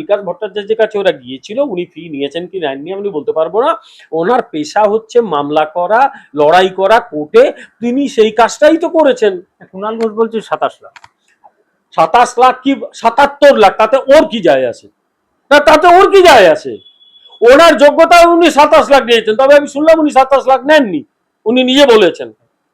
বিকাশ ভট্টাচার্যের কাছে ওরা গিয়েছিল উনি ফি নিয়েছেন কি নেননি আমি বলতে পারব না। ওনার পেশা হচ্ছে মামলা করা লড়াই করা কোর্টে। তিনি সেই কাজটাই তো করেছেন। কুণাল ঘোষ বলছে সাতাশ লাখ। সাতাশ লাখ কি সাতাত্তর লাখ তাতে ওর কি যায় আছে? না তাতে ওর কি যায় আসে ওনার যোগ্যতা উনি সাতাশ লাখ নিয়েছেন তবে আমি শুনলাম উনি সাতাশ লাখ নেননি। উনি নিজে বলেছেন।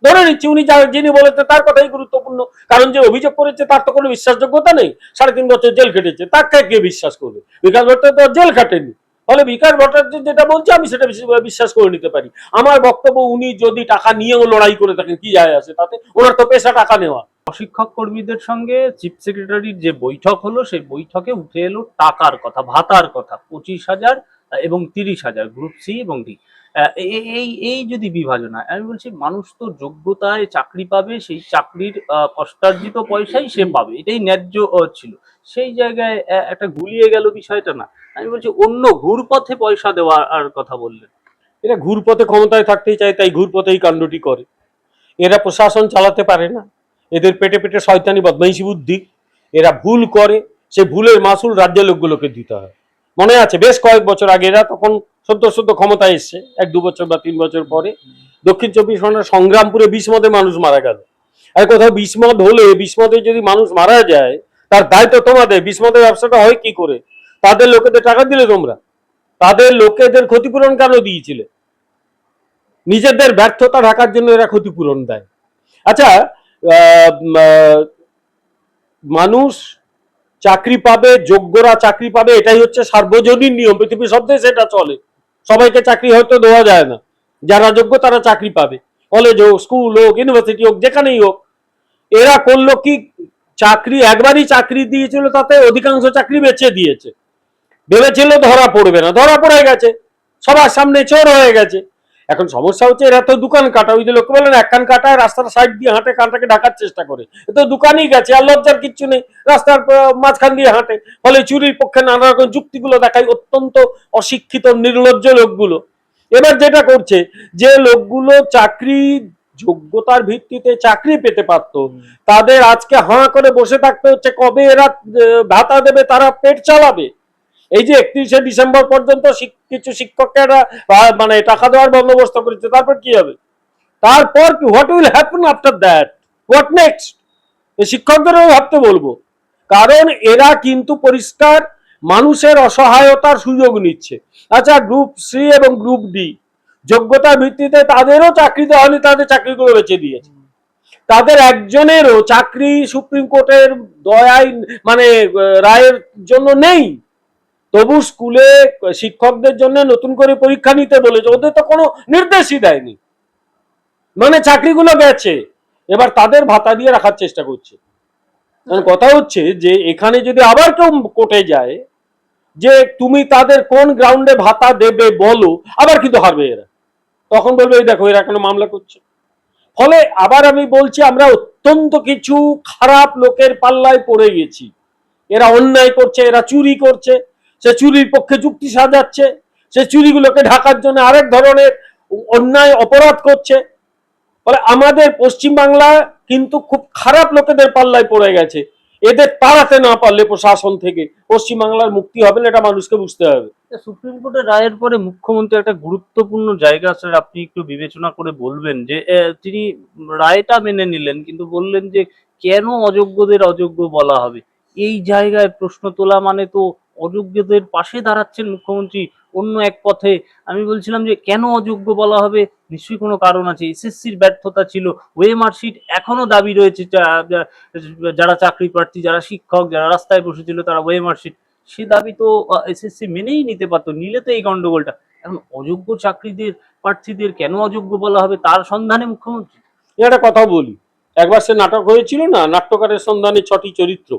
ধরে নিচ্ছি, উনি যিনি বলেছেন তার কথাই গুরুত্বপূর্ণ। কারণ যে অভিযোগ করেছে, তার তো কোনো বিশ্বাসযোগ্যতা নেই। সাড়ে তিন বছর জেল খেটেছে তাকে কে বিশ্বাস করবে? বিকাশ ভট্টাচার্য জেল খাটেনি। ফলে বিকাশ ভট্টাচার্য যেটা বলছে, আমি সেটা বেশি- বিশ্বাস করে নিতে পারি। আমার বক্তব্য, উনি যদি টাকা নিয়েও লড়াই করে থাকেন, কি যায় আসে তাতে? ওনার তো পেশা টাকা নেওয়া। প্রশিক্ষক কর্মীদের সঙ্গে চিফ সেক্রেটারির যে বৈঠক হলো, সেই বৈঠকে উঠে এলো টাকার কথা, ভাতার কথা। পঁচিশ হাজার এবং তিরিশ হাজার গ্রুপ সি এবং ডি এই এই এই যদি বিভাজন হয় আমি বলছি মানুষ তো যোগ্যতায় চাকরি পাবে সেই চাকরির আহ, কষ্টার্জিত পয়সাই সে পাবে এটাই ন্যায্য ছিল। সেই জায়গায় একটা গুলিয়ে গেল বিষয়টা না। আমি বলছি অন্য ঘুরপথে পয়সা দেওয়ার কথা বললেন। এরা ঘুরপথে ক্ষমতায় থাকতেই চায় তাই ঘুরপথেই কাণ্ডটি করে। এরা প্রশাসন চালাতে পারে না। এদের পেটে পেটে শয়তানি বদমাইশি বুদ্ধি। এরা ভুল করে সে ভুলের মাসুল রাজ্যের লোকগুলোকে দিতে হয়। মনে আছে, বেশ কয়েক বছর আগে এরা তখন সদ্য সদ্য ক্ষমতায় এসছে, এক দু বছর বা তিন বছর পরে। দক্ষিণ চব্বিশ পরগনার সংগ্রামপুরে বিস্মদে মানুষ মারা গেল। আর কোথাও বিস্মদ হলে বিস্মদে যদি মানুষ মারা যায়, তার দায়িত্ব তোমাদের বিস্মদের ব্যবসাটা হয় কি করে? তাদের লোকেদের টাকা দিলে তোমরা। তাদের লোকেদের ক্ষতিপূরণ কেন দিয়েছিলে? নিজেদের ব্যর্থতা ঢাকার জন্য এরা ক্ষতিপূরণ দেয়। আচ্ছা মানুষ চাকরি পাবে, যোগ্যরা চাকরি পাবে, এটাই হচ্ছে সার্বজনীন নিয়ম। পৃথিবীর সব দেশে এটা চলে। সবাইকে চাকরি হয়তো দেওয়া যায় না। যারা যোগ্য, তারা চাকরি পাবে। কলেজ হোক স্কুল হোক ইউনিভার্সিটি হোক, যেখানেই হোক। এরা করল কি? চাকরি, একবারই চাকরি দিয়েছিল তাতে অধিকাংশ চাকরি বেচে দিয়েছে। ভেবেছিল ধরা পড়বে না। ধরা পড়ে গেছে। সবার সামনে চোর হয়ে গেছে। এখন সমস্যা হচ্ছে এরা তো দোকান কাটা ওই যে লোক বলেন এক কান কাটায় রাস্তার সাইড দিয়ে হাঁটে কানটাকে ঢাকার চেষ্টা করে। এ তো দোকানই গেছে আর লজ্জার কিচ্ছু নেই। রাস্তার মাঝখান দিয়ে হাঁটে। ফলে চুরির পক্ষে নানা রকম যুক্তিগুলো দেখায় অত্যন্ত অশিক্ষিত নির্লজ্জ লোকগুলো। এবার যেটা করছে যে লোকগুলো চাকরি যোগ্যতার ভিত্তিতে চাকরি পেতে পারতো তাদের আজকে হাঁ করে বসে থাকতে হচ্ছে কবে এরা ভাতা দেবে তারা পেট চালাবে। এই যে একত্রিশে ডিসেম্বর পর্যন্ত কিছু শিক্ষকেরা মানে টাকা দেওয়ার বন্দোবস্ত করেছে, তারপর কি হবে? তারপর কি what will happen after that what next শিক্ষকদেরও ভাবতে বলব। কারণ এরা কিন্তু পরিষ্কার মানুষের অসহায়তার সুযোগ নিচ্ছে। আচ্ছা গ্রুপ সি এবং গ্রুপ ডি যোগ্যতার ভিত্তিতে তাদেরও চাকরি দেওয়া হয়নি, তাদের চাকরিগুলো বেঁচে দিয়েছে। তাদের একজনেরও চাকরি সুপ্রিম কোর্টের দয়ায় মানে রায়ের জন্য নেই। তবু স্কুলে শিক্ষকদের জন্য নতুন করে পরীক্ষা নিতে বলেছে। ওদের তো কোনো নির্দেশই দেয়নি। মানে চাকরিগুলো গেছে। এবার তাদের ভাতা দিয়ে রাখার চেষ্টা করছে। কথা হচ্ছে যে, এখানে যদি আবার কেউ কোর্টে যায়, যে তুমি তাদের কোন গ্রাউন্ডে ভাতা দেবে বলো, আবার কিন্তু হারবে এরা। তখন বলবে, এই দেখো, এরা কেন মামলা করছে। ফলে আবার আমি বলছি, আমরা অত্যন্ত কিছু খারাপ লোকের পাল্লায় পড়ে গেছি। এরা অন্যায় করছে, এরা চুরি করছে। সে চুরির পক্ষে যুক্তি সাজাচ্ছে, সে চুরিগুলোকে ঢাকার জন্য আরেক ধরনের অন্যায়, অপরাধ করছে। ফলে আমাদের পশ্চিমবাংলা কিন্তু খুব খারাপ লোকেদের পাল্লায় পড়ে গেছে। এদের তাড়াতে না পারলে প্রশাসন থেকে পশ্চিমবাংলার মুক্তি হবে না, এটা মানুষকে বুঝতে হবে। সুপ্রিম কোর্টের রায়ের পরে মুখ্যমন্ত্রী একটা গুরুত্বপূর্ণ জায়গা স্যার আপনি একটু বিবেচনা করে বলবেন যে তিনি রায়টা মেনে নিলেন, কিন্তু বললেন যে, কেন অযোগ্যদের অযোগ্য বলা হবে? এই জায়গায় প্রশ্ন তোলা মানে তো অযোগ্যদের পাশে দাঁড়াচ্ছেন মুখ্যমন্ত্রী অন্য এক পথে। আমি বলছিলাম যে, কেন অযোগ্য বলা হবে? নিশ্চয়ই কোনো কারণ আছে। এসএসসির ব্যর্থতা ছিল। ওয়ে মার্কশিট এখনও দাবি রয়েছে যারা চাকরি প্রার্থী, যারা শিক্ষক, যারা রাস্তায় বসেছিল, তারা ওয়ে মার্কশিট। সে দাবি তো এসএসসি মেনেই নিতে পারতো। নিলে তো এই গন্ডগোলটা। এখন অযোগ্য চাকরিদের প্রার্থীদের কেন অযোগ্য বলা হবে? তার সন্ধানে মুখ্যমন্ত্রী। একটা কথা বলি। একবার সে নাটক হয়েছিল না? নাট্যকারের সন্ধানে ছটি চরিত্র।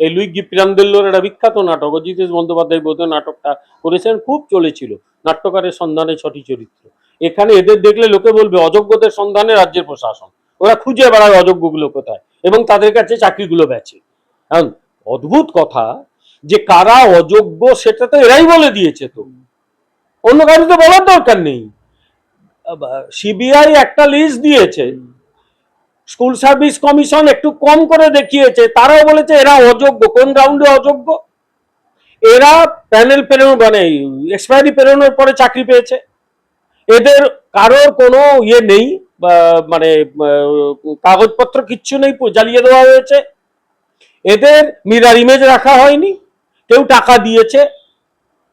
এই লুইগি পিরান্দেল্লোর একটা বিখ্যাত নাটক, অজিতেশ বন্দ্যোপাধ্যায় বোধ নাটকটা করেছেন, খুব চলেছিল, নাট্যকারের সন্ধানে ছটি চরিত্র। এখানে এদের দেখলে লোকে বলবে, অযোগ্যদের সন্ধানে রাজ্যের প্রশাসন। ওরা খুঁজে বেড়ায় অযোগ্যগুলো কোথায়, এবং তাদের কাছে চাকরিগুলো বেচে। এখন, অদ্ভুত কথা যে কারা অযোগ্য সেটা তো এরাই বলে দিয়েছে তো। অন্য কারও তো বলার দরকার নেই। সিবিআই একটা লিস্ট দিয়েছে স্কুল সার্ভিস কমিশন একটু কম করে দেখিয়েছে, তারাও বলেছে এরা অযোগ্য। কোন গ্রাউন্ডে অযোগ্য? এরা প্যানেল পেরোনো মানে এক্সপায়ারি পেরোনোর পরে চাকরি পেয়েছে। এদের কারোর কোনো ইয়ে নেই মানে কাগজপত্র কিচ্ছু নেই জ্বালিয়ে দেওয়া হয়েছে। এদের মিরার ইমেজ রাখা হয়নি। কেউ টাকা দিয়েছে।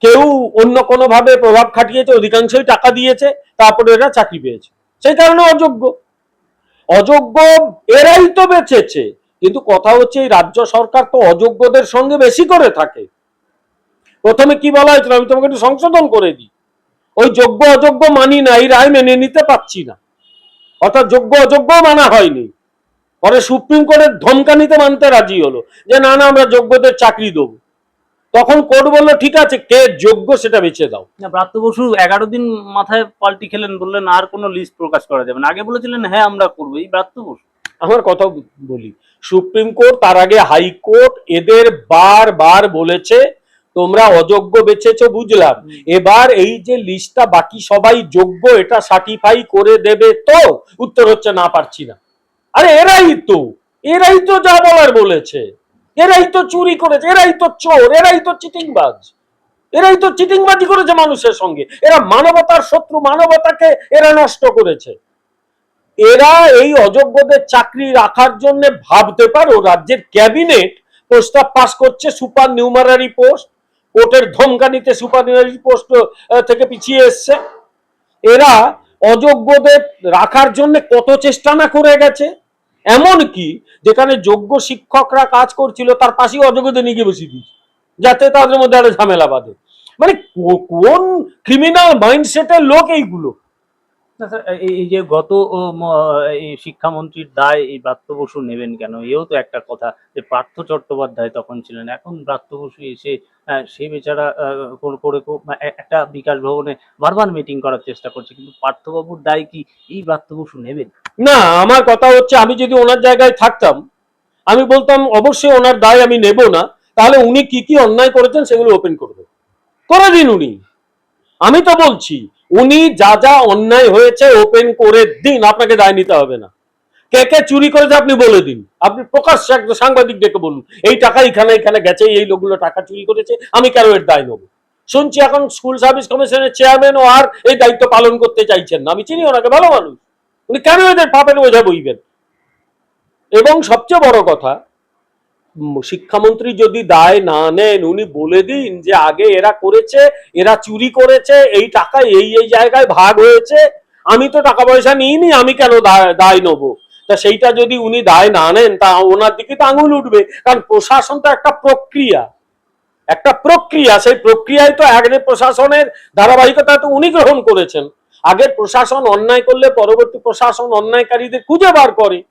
কেউ অন্য কোনোভাবে প্রভাব খাটিয়েছে, অধিকাংশই টাকা দিয়েছে, তারপরে এরা চাকরি পেয়েছে। সেই কারণে অযোগ্য। অযোগ্য এরাই তো বেঁচেছে। কিন্তু কথা হচ্ছে, এই রাজ্য সরকার তো অযোগ্যদের সঙ্গে বেশি করে থাকে। প্রথমে কি বলা হয়েছিল? আমি তোমাকে একটু সংশোধন করে দিই। ওই যোগ্য অযোগ্য মানি না, এই রায় মেনে নিতে পারছি না। অর্থাৎ যোগ্য অযোগ্য মানা হয়নি। পরে সুপ্রিম কোর্টের ধমকানিতে মানতে রাজি হলো। যে, না না, আমরা যোগ্যদের চাকরি দেবো। তখন কোর্ট বলল ঠিক আছে কে যোগ্য সেটা বেছে দাও। না, ব্রাত্য বসু এগারো দিন মাথায় পাল্টি খেলেন বললেন আর কোনো লিস্ট প্রকাশ করা যাবে না। আগে বলেছিলেন হ্যাঁ আমরা করব। এই ব্রাত্য বসু। আমার কথা বলি সুপ্রিম কোর্ট তার আগে হাইকোর্ট এদের বার বার বলেছে তোমরা অযোগ্য বেছেছো বুঝলাম। এবার এই যে লিস্টটা বাকি সবাই যোগ্য এটা সার্টিফাই করে দেবে তো? উত্তর হচ্ছে না পারছি না। আরে এরাই তো এরাই তো যা বলার বলেছে। এরাই তো চুরি করেছে, এরাই তো চোর, এরাই তো চিটিংবাজ। এরাই তো চিটিংবাজি করেছে মানুষের সঙ্গে। এরা মানবতার শত্রু, মানবতাকে এরা নষ্ট করেছে। এরা এই অযোগ্যদের চাকরি রাখার জন্য ভাবতে পারো, রাজ্যের ক্যাবিনেট প্রস্তাব পাস করছে সুপার নিউমারারি পোস্ট, কোর্টের ধমকানিতে সুপার নিউমারারি পোস্ট থেকে পিছিয়ে এসছে। এরা অযোগ্যদের রাখার জন্য কত চেষ্টা না করে গেছে। এমন কি যেখানে যোগ্য শিক্ষকরা কাজ করছিল, তার পাশেই অযোগ্যদের নিয়ে বসিয়ে দিয়েছে, যাতে তাদের মধ্যে আরও ঝামেলা বাঁধে। মানে কোন ক্রিমিনাল মাইন্ডসেটের লোক এইগুলো? এই- যে গত শিক্ষামন্ত্রীর দায় এই ব্রাত্য বসু নেবেন কেন? এও তো একটা কথা যে পার্থ চট্টোপাধ্যায় তখন ছিলেন। এখন ব্রাত্য বসু এসে আহ, সে বেচারা করে করে কো- মা- এ- একটা বিকাশ ভবনে বারবার মিটিং করার চেষ্টা করছে। কিন্তু পার্থবাবুর দায় কি এই ব্রাত্য বসু নেবেন? না আমার কথা হচ্ছে আমি যদি ওনার জায়গায় থাকতাম আমি বলতাম অবশ্যই ওনার দায় আমি নেব না। তাহলে উনি কি কি অন্যায় করেছেন সেগুলো ওপেন করবে করে দিন উনি। আমি তো বলছি, উনি যা যা অন্যায় হয়েছে ওপেন করে দিন, আপনাকে দায় নিতে হবে না। কে কে চুরি করেছে আপনি বলে দিন। আপনি প্রকাশ্যে একটা সাংবাদিক ডেকে বলুন, এই টাকা এখানে এখানে গেছে, এই লোকগুলো টাকা চুরি করেছে, আমি কেন এর দায় নেব? শুনছি এখন স্কুল সার্ভিস কমিশনের চেয়ারম্যান ও আর এই দায়িত্ব পালন করতে চাইছেন না। আমি চিনি ওনাকে ভালো মানুষ। উনি কেন এদের পাপের বোঝা বইবেন? এবং সবচেয়ে বড় কথা শিক্ষামন্ত্রী যদি দায় না নেন, উনি বলে দিন যে আগে এরা করেছে, এরা চুরি করেছে, এই টাকা এই এই জায়গায় ভাগ হয়েছে, আমি তো টাকা পয়সা নিইনি, আমি কেন দায়- নেব? তা সেইটা যদি উনি দায় না নেন, তা ওনার দিকে তো আঙুল উঠবে, কারণ প্রশাসন তো একটা প্রক্রিয়া। একটা প্রক্রিয়া, সেই প্রক্রিয়ায় তো আগে প্রশাসনের ধারাবাহিকতা তো উনি গ্রহণ করেছেন। আগের প্রশাসন অন্যায় করলে পরবর্তী প্রশাসন অন্যায়কারীদের খুঁজে বার করে।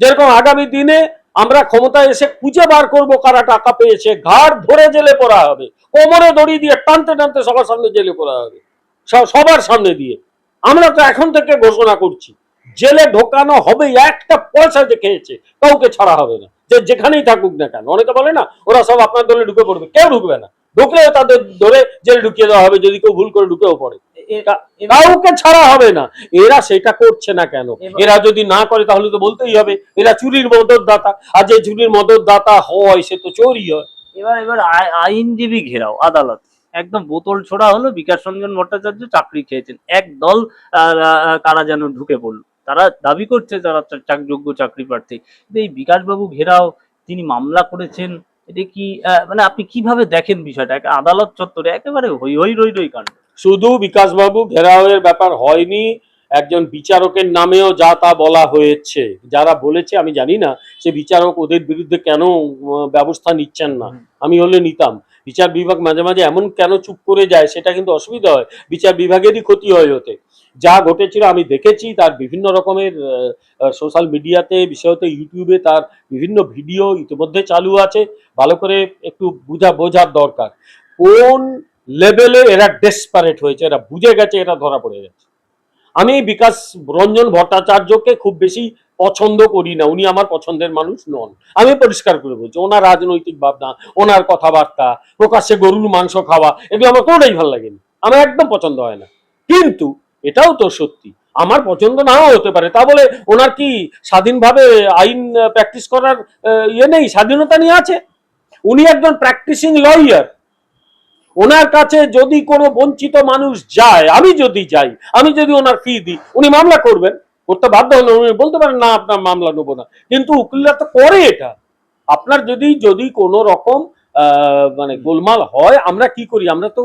যেরকম আগামী দিনে আমরা ক্ষমতায় এসে খুঁজে বার করব কারা টাকা পেয়েছে, ঘাড় ধরে জেলে পড়া হবে, কোমরে দড়ি দিয়ে টানতে টানতে সবার সামনে জেলে পড়া হবে সবার সামনে দিয়ে। আমরা তো এখন থেকে ঘোষণা করছি, জেলে ঢোকানো হবে, একটা পয়সা যে খেয়েছে, কাউকে ছাড়া হবে না। যে যেখানেই থাকুক না কেন, অনেকে বলে না, ওরা সব আপনার দলে ঢুকে পড়বে, কেউ ঢুকবে না। ঢুকলেও তাদের ধরে জেলে ঢুকিয়ে দেওয়া হবে, যদি কেউ ভুল করে ঢুকেও পড়ে। কাউকে ছাড়া হবে না। এরা সেটা করছে না কেন? এরা যদি না করে তাহলে তো বলতেই হবে এরা চুরির মদত দাতা আর যে চুরির মদত দাতা হয় সে তো চোরই হয়। এবার এবার আই- আইনজীবী ঘেরাও আদালত। একদম বোতল ছোড়া হলো বিকাশ রঞ্জন ভট্টাচার্য চাকরি খেয়েছেন। এক দল তারা যেন ঢুকে পড়ল। তারা দাবি করছে চাক- যোগ্য চাকরি প্রার্থী। এই বিকাশবাবু ঘেরাও তিনি মামলা করেছেন এটা কি আহ, মানে আপনি কীভাবে দেখেন বিষয়টা? আদালত চত্বরে একেবারে হই হই রই রই কাণ্ড। শুধু বিকাশবাবু ঘেরাওয়ের ব্যাপার হয়নি একজন বিচারকের নামেও যা তা বলা হয়েছে। যারা বলেছে আমি জানি না সে বিচারক ওদের বিরুদ্ধে কেন ব্যবস্থা নিচ্ছেন না। আমি হলে নিতাম। বিচার বিভাগ মাঝে মাঝে এমন কেন চুপ করে যায় সেটা কিন্তু অসুবিধা হয়। বিচার বিভাগেরই ক্ষতি হয় ওতে। যা ঘটেছিল আমি দেখেছি তার বিভিন্ন রকমের সোশ্যাল মিডিয়াতে বিশেষত ইউটিউবে তার বিভিন্ন ভিডিও ইতিমধ্যে চালু আছে। ভালো করে একটু বোঝা বোঝার দরকার। কোন লেভেলে এরা ডেসপারেট হয়েছে, এরা বুঝে গেছে, এরা ধরা পড়ে গেছে। আমি বিকাশ রঞ্জন ভট্টাচার্যকে খুব বেশি পছন্দ করি না, উনি আমার পছন্দের মানুষ নন। আমি পরিষ্কার করে বলছি, ওনার রাজনৈতিক ভাবনা, ওনার কথাবার্তা, প্রকাশ্যে গরুর মাংস খাওয়া, এগুলো আমার কোনোটাই ভালো লাগেনি। আমার একদম পছন্দ হয় না। কিন্তু এটাও তো সত্যি, আমার পছন্দ নাও হতে পারে। তা বলে ওনার কি স্বাধীনভাবে আইন প্র্যাকটিস করার ইয়ে নেই? স্বাধীনতা নিয়ে আছে? উনি একজন প্র্যাকটিসিং লয়ার ওনার কাছে যদি কোনো বঞ্চিত মানুষ যায়, আমি যদি যাই, আমি যদি ওনার ফি দিই, উনি মামলা করবেন, করতে বাধ্য হলে উনি বলতে পারেন, না, আপনার মামলা নেব না। কিন্তু উকিলরা তো করে এটা। আপনার যদি যদি কোনো রকম মানে গোলমাল হয় আমরা কি করি? আমরা তো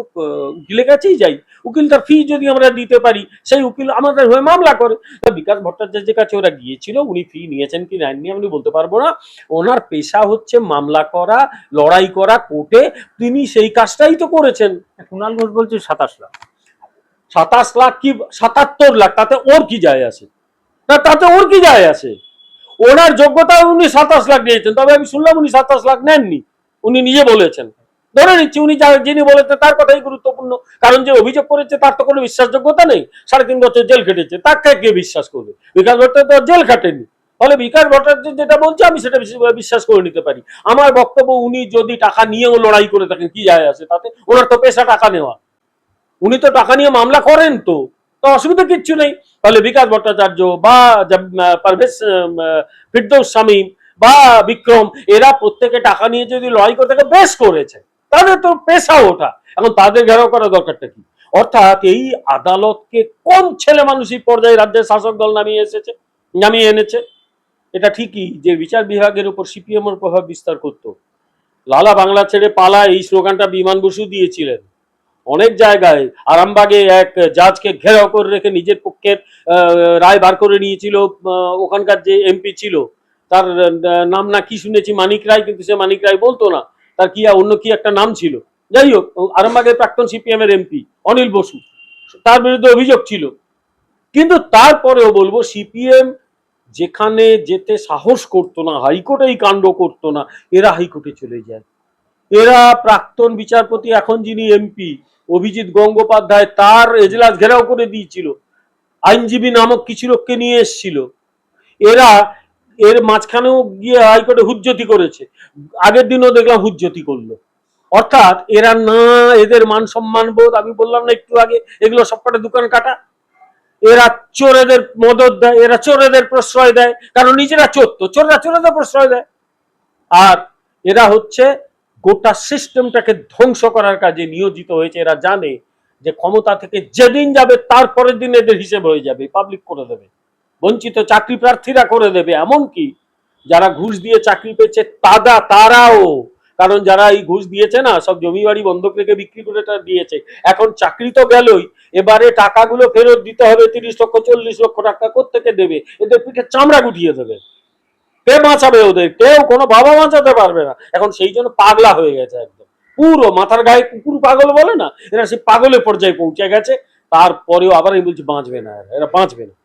উকিলের কাছেই যাই। উকিল তার ফি যদি আমরা দিতে পারি সেই উকিল আমাদের হয়ে মামলা করে। তা বিকাশ ভট্টাচার্যের কাছে ওরা গিয়েছিল উনি ফি নিয়েছেন কি নেননি আমি বলতে পারব না। ওনার পেশা হচ্ছে মামলা করা লড়াই করা কোর্টে। তিনি সেই কাজটাই তো করেছেন। কুণাল ঘোষ বলছে সাতাশ লাখ। সাতাশ লাখ কি সাতাত্তর লাখ তাতে ওর কি যায় আছে? না তাতে ওর কি যায় আছে? ওনার যোগ্যতা উনি সাতাশ লাখ নিয়েছেন তবে আমি শুনলাম উনি সাতাশ লাখ নেননি। উনি নিজে বলেছেন। ধরে নিচ্ছি উনি যিনি বলেছেন তার কথাই গুরুত্বপূর্ণ। কারণ যে অভিযোগ করেছে তার তো কোনো বিশ্বাসযোগ্যতা নেই। সাড়ে তিন বছর জেল খেটেছে তাকে কে বিশ্বাস করবে? বিকাশ ভট্টাচার্য তো জেল খাটেনি। ফলে বিকাশ ভট্টাচার্য যেটা বলছে, আমি সেটা বিশ- বিশ্বাস করে নিতে পারি। আমার বক্তব্য, উনি যদি টাকা নিয়েও লড়াই করে থাকেন, কি যায় আসে তাতে? ওনার তো পেশা টাকা নেওয়া। উনি তো টাকা নিয়ে মামলা করেন তো তো অসুবিধা কিচ্ছু নেই। তাহলে বিকাশ ভট্টাচার্য বা পারভেজ ফিরদৌস শামীম বা বিক্রম, এরা প্রত্যেকে টাকা নিয়ে যদি লড়াই করে থাকে, বেশ করেছে। তাদের তো পেশা ওটা এখন তাদের ঘেরাও করা দরকারটা কি? অর্থাৎ এই আদালতকে কোন ছেলে মানুষই পর্যায়ে রাজ্যের শাসক দল নামিয়ে এসেছে, নামিয়ে এনেছে? এটা ঠিকই যে বিচার বিভাগের উপর সিপিএম এর প্রভাব বিস্তার করতো। লালা বাংলা ছেড়ে পালা এই স্লোগানটা বিমান বসু দিয়েছিলেন। অনেক জায়গায় আরামবাগে এক জাজকে ঘেরাও করে রেখে নিজের পক্ষের রায় বার করে নিয়েছিল ওখানকার যে এমপি ছিল। তার নাম না কি শুনেছি? মানিক রায়, কিন্তু সে মানিক রায় বলতো না। তার কি অন্য কি একটা নাম ছিল? যাই হোক, আরামবাগের প্রাক্তন সিপিএম এর এমপি অনিল বসু, তার বিরুদ্ধে অভিযোগ ছিল। কিন্তু তারপরেও বলব, সিপিএম যেখানে যেতে সাহস করতো না, হাইকোর্টেই কাণ্ড করতো না, এরা হাইকোর্টে চলে যায়। এরা প্রাক্তন বিচারপতি, এখন যিনি এমপি, অভিজিৎ গঙ্গোপাধ্যায়, তার এজলাস ঘেরাও করে দিয়েছিল। আইনজীবী নামক কিছু লোককে নিয়ে এসেছিল। এরা এর মাঝখানেও গিয়ে হাইকোর্টে হুজ্জতি করেছে। আগের দিনও দেখলাম হুজ্জতি করল। অর্থাৎ এরা, না, এদের মান সম্মান বোধ, আমি বললাম না একটু আগে, এগুলো সবকটা দোকান কাটা। এরা চোরেদের মদত দেয়, এরা চোরেদের প্রশ্রয় দেয়, কারণ নিজেরা চোর তো, চোররা চোরেদের প্রশ্রয় দেয়। আর এরা হচ্ছে গোটা সিস্টেমটাকে ধ্বংস করার কাজে নিয়োজিত হয়েছে। এরা জানে যে ক্ষমতা থেকে যেদিন যাবে, তারপরের দিন এদের হিসেব হয়ে যাবে পাবলিক করে দেবে। বঞ্চিত চাকরি প্রার্থীরা করে দেবে, এমনকি যারা ঘুষ দিয়ে চাকরি পেয়েছে তারা তারাও। কারণ যারা এই ঘুষ দিয়েছে না, সব জমি বাড়ি বন্ধক রেখে বিক্রি করে দিয়েছে। এখন চাকরি তো গেলই, এবারে টাকাগুলো ফেরত দিতে হবে, তিরিশ লক্ষ, চল্লিশ লক্ষ টাকা কোত্থেকে দেবে? এদের পিঠে চামড়া গুটিয়ে দেবে। কে বাঁচাবে ওদের? কেউ, কোনো বাবা বাঁচাতে পারবে না। এখন সেই জন্য পাগলা হয়ে গেছে একদম। পুরো মাথার গায়ে কুকুর পাগল বলে না? এরা সেই পাগলের পর্যায়ে পৌঁছে গেছে, তারপরেও আবার আমি বলছি বাঁচবে না এরা বাঁচবে না।